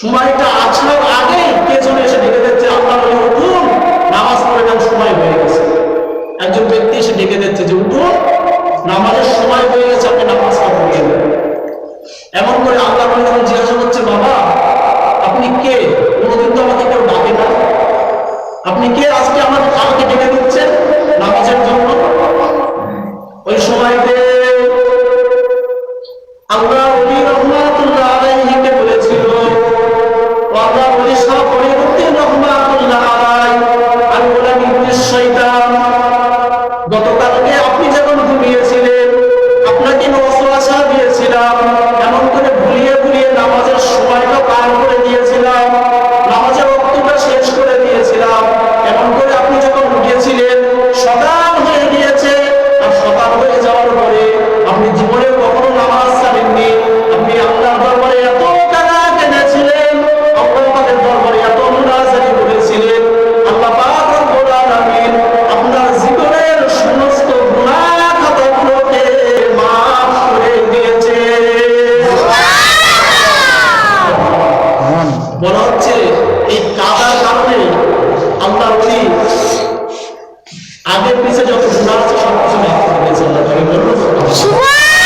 সময়টা আসার আগে কে যেন এসে ডেকে দিচ্ছে? আল্লাহ বলে, উঠুন। নামাজ পড়ে সময় হয়ে গেছে। একজন ব্যক্তি এসে ডেকে দিচ্ছে যে, উঠুন। নামাজের সময় হয়ে গেছে, আপনি নামাজটা পড়িয়ে দেন এমন করে আল্লাহ বলে যখন জিজ্ঞাসা করছে, বাবা, আপনি কে? কোনোদিন তো আমাকে কেউ ডাকে না। আপনি কে? আজকে আমার আমাকে ডেকে দিচ্ছেন? গতকালকে আপনি যখন ঘুমিয়েছিলেন আগের যত গুণা আছে সব কিছু মাফ করে দিয়েছে আল্লাহ সুবহান